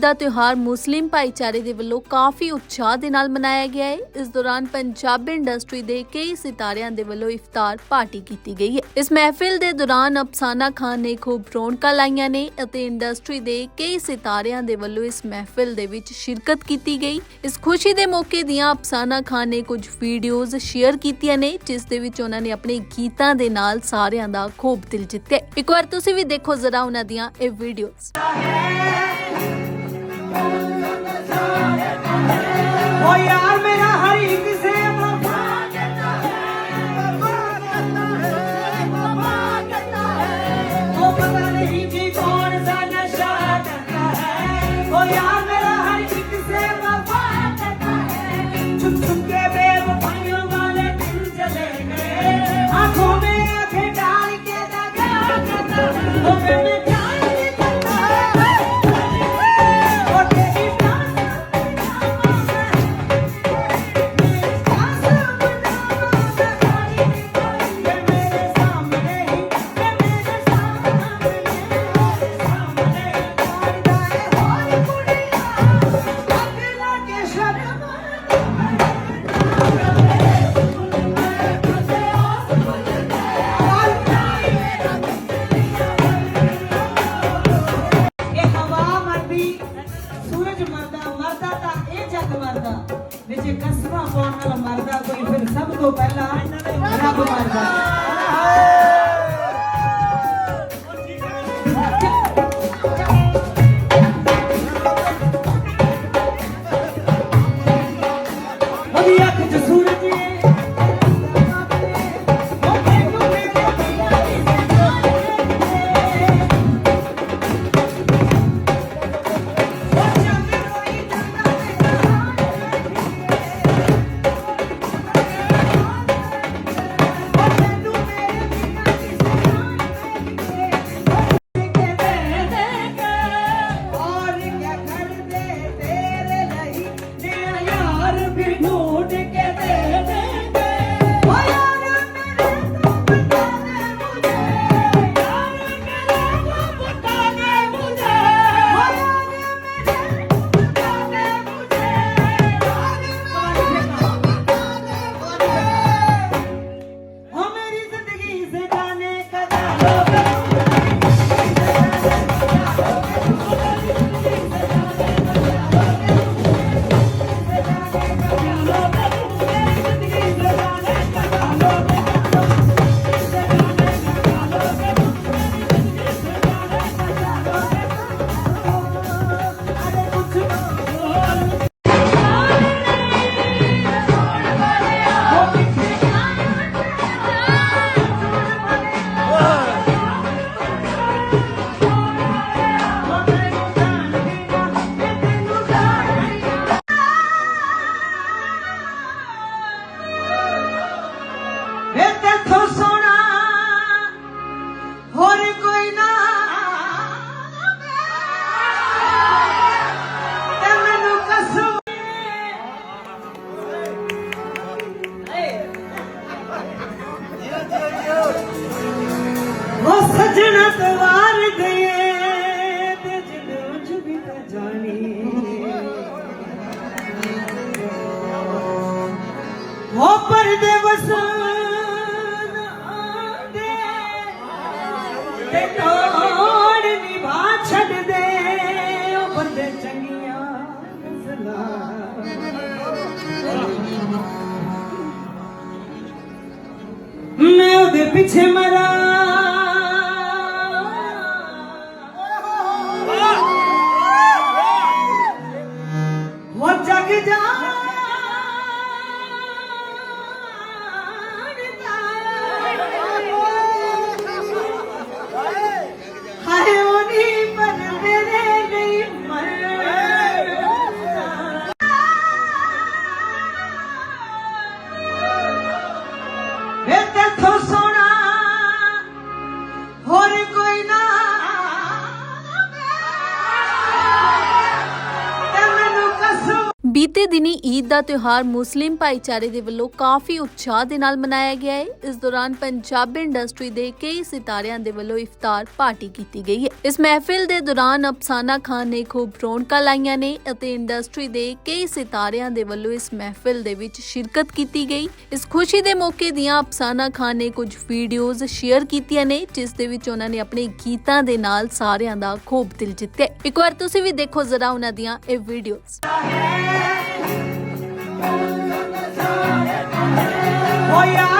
ਈਦ ਦਾ ਤਿਉਹਾਰ ਮੁਸਲਿਮ ਭਾਈਚਾਰੇ ਦੇ ਵੱਲੋਂ ਕਾਫੀ ਉਤਸ਼ਾਹ ਦੇ ਨਾਲ ਮਨਾਇਆ ਗਿਆ ਹੈ। ਇਸ ਦੌਰਾਨ ਪੰਜਾਬੀ ਇੰਡਸਟਰੀ ਦੇ ਕਈ ਸਿਤਾਰਿਆਂ ਦੇ ਵੱਲੋਂ ਇਫਤਾਰ ਪਾਰਟੀ ਕੀਤੀ ਗਈ ਹੈ। ਇਸ ਮਹਿਫਿਲ ਦੇ ਦੌਰਾਨ ਅਫਸਾਨਾ ਖਾਨ ਨੇ ਖੂਬ ਰੌਣਕਾਂ ਲਾਈਆਂ ਨੇ ਅਤੇ ਇੰਡਸਟਰੀ ਦੇ ਕਈ ਸਿਤਾਰਿਆਂ ਦੇ ਵੱਲੋਂ ਇਸ ਮਹਿਫਿਲ ਦੇ ਵਿੱਚ ਸ਼ਿਰਕਤ ਕੀਤੀ ਗਈ। ਇਸ ਖੁਸ਼ੀ ਦੇ ਮੌਕੇ ਦੀਆਂ ਅਫਸਾਨਾ ਖਾਨ ਨੇ ਕੁਝ ਵੀਡੀਓਜ਼ ਸ਼ੇਅਰ ਕੀਤੀਆਂ ਨੇ, ਜਿਸ ਦੇ ਵਿੱਚ ਉਹਨਾਂ ਨੇ ਆਪਣੇ ਗੀਤਾਂ ਦੇ ਨਾਲ ਸਾਰਿਆਂ ਦਾ ਖੂਬ ਦਿਲ ਜਿੱਤਿਆ ਇੱਕ ਵਾਰ ਤੁਸੀਂ ਵੀ ਦੇਖੋ ਜ਼ਰਾ ਉਹਨਾਂ ਦੀਆਂ ਇਹ ਵੀਡੀਓਜ਼। 温暖我 ਜੱਗ ਮਰਦਾ ਵਿੱਚ ਕਸਮਾਂ ਪਾਉਣ ਨਾਲ ਮਰਦਾ ਕੋਈ ਫਿਰ ਸਭ ਤੋਂ ਪਹਿਲਾਂ ਰੱਬ ਮਰਦਾ। ਉਹਦੇ ਤੇ ਮੈਨੂੰ ਕਸਮ ਬੀਤੇ ਦਿਨੀ ਈਦ ਦਾ ਤਿਉਹਾਰ ਮੁਸਲਿਮ ਭਾਈਚਾਰੇ ਦੇ ਵੱਲੋਂ ਕਾਫੀ ਉਤਸ਼ਾਹ ਦੇ ਨਾਲ ਮਨਾਇਆ ਗਿਆ ਹੈ। ਇਸ ਦੌਰਾਨ ਪੰਜਾਬੀ ਇੰਡਸਟਰੀ ਦੇ ਕਈ ਸਿਤਾਰਿਆਂ ਦੇ ਵੱਲੋਂ ਇਫਤਾਰ ਪਾਰਟੀ ਕੀਤੀ ਗਈ ਹੈ। ਇਸ ਮਹਿਫਿਲ ਦੇ ਦੌਰਾਨ ਅਫਸਾਨਾ ਖਾਨ ਨੇ ਖੂਬ ਰੌਣਕਾਂ ਲਾਈਆਂ ਨੇ ਅਤੇ ਇੰਡਸਟਰੀ ਦੇ ਕਈ ਸਿਤਾਰਿਆਂ ਦੇ ਵੱਲੋਂ ਇਸ ਮਹਿਫਿਲ ਦੇ ਵਿੱਚ ਸ਼ਿਰਕਤ ਕੀਤੀ ਗਈ। ਇਸ ਖੁਸ਼ੀ ਦੇ ਮੌਕੇ ਦੀਆਂ ਅਫਸਾਨਾ ਖਾਨ ਨੇ ਕੁਝ ਵੀਡੀਓਜ਼ ਸ਼ੇਅਰ ਕੀਤੀਆਂ ਨੇ, ਜਿਸ ਦੇ ਵਿੱਚ ਉਹਨਾਂ ਨੇ ਆਪਣੇ ਗੀਤਾਂ ਦੇ ਨਾਲ ਸਾਰਿਆਂ ਦਾ ਖੂਬ ਦਿਲ ਜਿੱਤਿਆ ਇੱਕ ਵਾਰ ਤੁਸੀਂ ਵੀ ਦੇਖੋ ਜ਼ਰਾ ਉਹਨਾਂ ਦੀਆਂ ਇਹ ਵੀਡੀਓਜ਼। Oh yeah.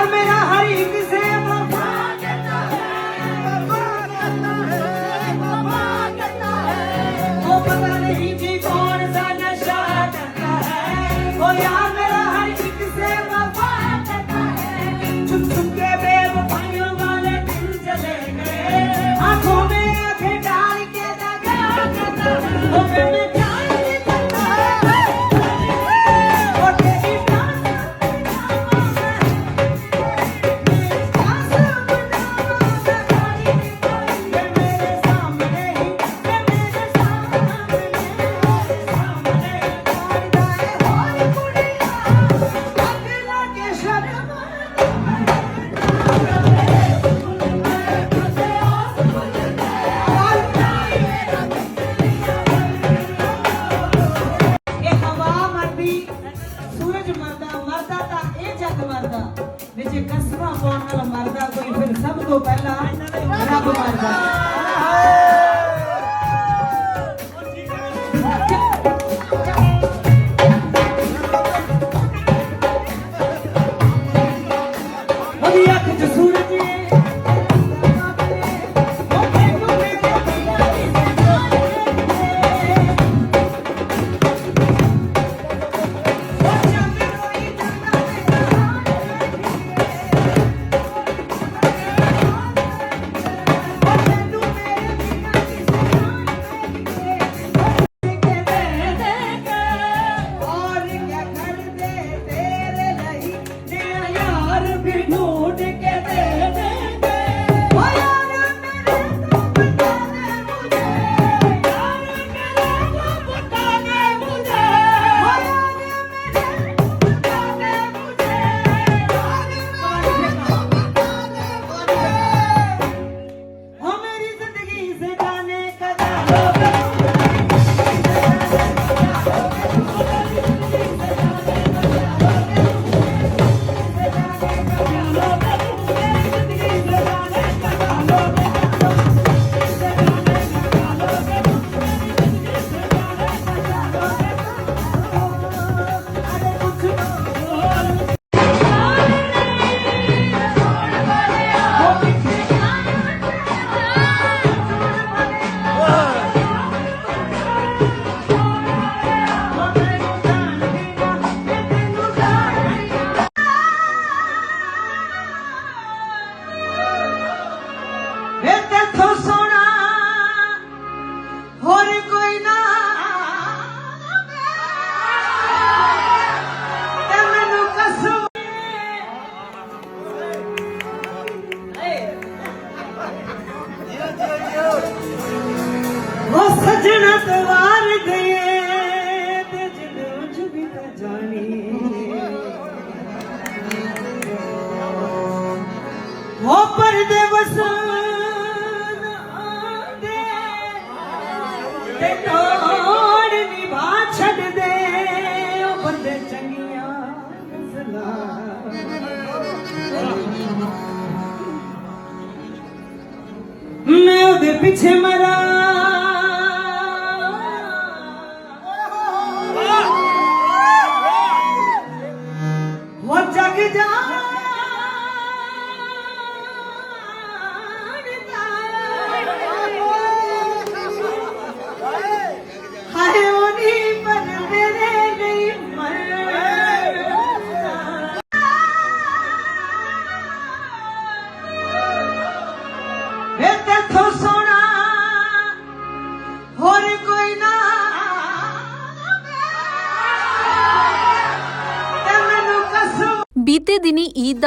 ਮੈਂ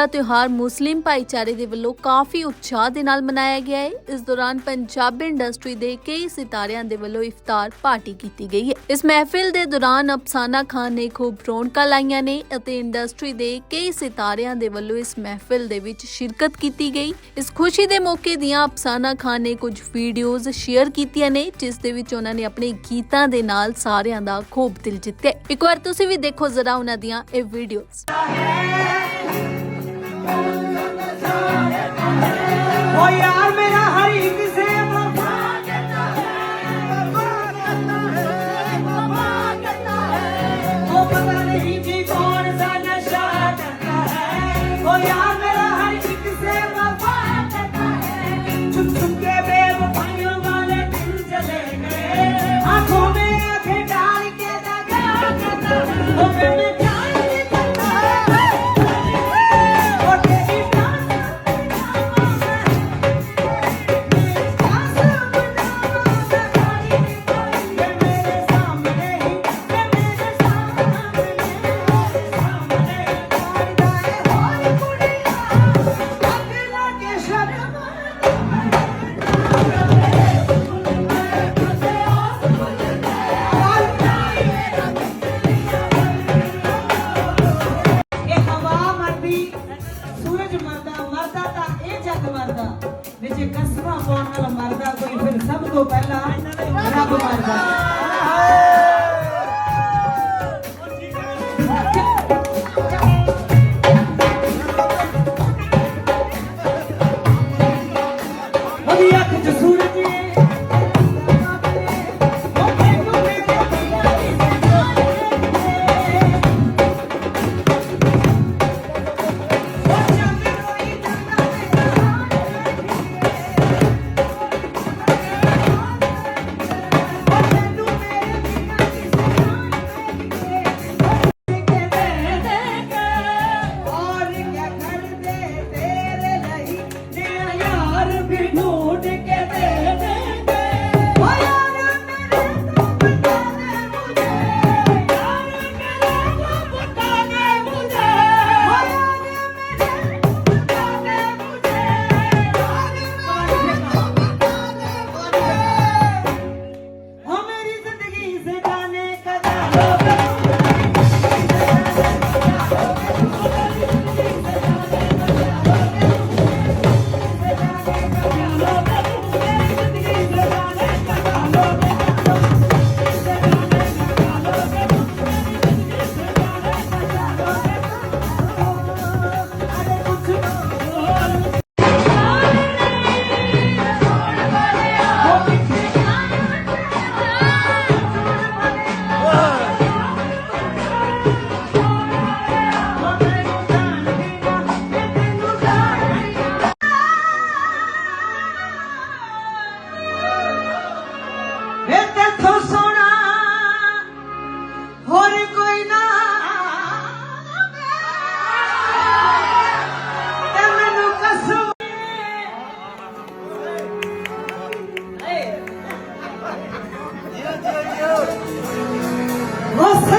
ਦਾ ਤਿਉਹਾਰ ਮੁਸਲਿਮ ਭਾਈਚਾਰੇ ਦੇ ਵੱਲੋਂ ਕਾਫੀ ਉਤਸ਼ਾਹ ਦੇ ਨਾਲ ਮਨਾਇਆ ਗਿਆ ਹੈ। ਇਸ ਦੌਰਾਨ ਪੰਜਾਬੀ ਇੰਡਸਟਰੀ ਦੇ ਕਈ ਸਿਤਾਰਿਆਂ ਦੇ ਵੱਲੋਂ ਇਫਤਾਰ ਪਾਰਟੀ ਕੀਤੀ ਗਈ ਹੈ। ਇਸ ਮਹਿਫਿਲ ਦੇ ਦੌਰਾਨ ਅਫਸਾਨਾ ਖਾਨ ਨੇ ਖੂਬ ਰੌਣਕਾਂ ਲਾਈਆਂ ਨੇ ਅਤੇ ਇੰਡਸਟਰੀ ਦੇ ਕਈ ਸਿਤਾਰਿਆਂ ਦੇ ਵੱਲੋਂ ਇਸ ਮਹਿਫਿਲ ਦੇ ਵਿੱਚ ਸ਼ਿਰਕਤ ਕੀਤੀ ਗਈ। ਇਸ ਖੁਸ਼ੀ ਦੇ ਮੌਕੇ ਦੀਆਂ ਅਫਸਾਨਾ ਖਾਨ ਨੇ ਕੁਝ ਵੀਡੀਓਜ਼ ਸ਼ੇਅਰ ਕੀਤੀਆਂ ਨੇ, ਜਿਸ ਦੇ ਵਿੱਚ ਉਹਨਾਂ ਨੇ ਆਪਣੇ ਗੀਤਾਂ ਦੇ ਨਾਲ ਸਾਰਿਆਂ ਦਾ ਖੂਬ ਦਿਲ ਜਿੱਤਿਆ ਇੱਕ ਵਾਰ ਤੁਸੀਂ ਵੀ ਦੇਖੋ ਜ਼ਰਾ ਉਹਨਾਂ ਦੀਆਂ ਇਹ ਵੀਡੀਓਜ਼। 可以 ਤੋਂ ਪਹਿਲਾਂ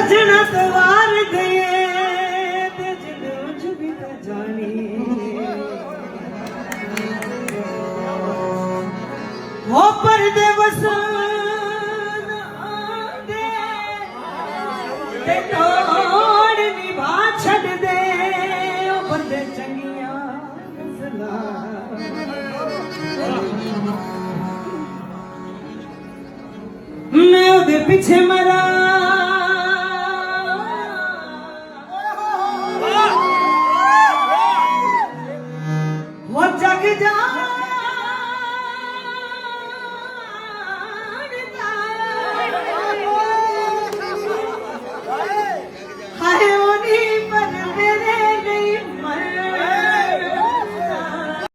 ਸਜਣਾ ਤਵਾਰ ਗਏ ਤੇ ਜਦੋਂ ਜੁਬੀ ਤਾਂ ਜਾਣੀ। ਹੋ ਪਰਦੇ ਵਸਨ ਆਂਦੇ ਤੇ ਤੋੜ ਨਿਭਾ ਛੱਡ ਦੇ ਉਹ ਬੰਦੇ ਚੰਗੀਆਂ ਨਸਲਾਂ ਮੈਂ ਉਹਦੇ ਪਿੱਛੇ ਮਰਾਂ। ਹੋ ਜਗ ਜਾ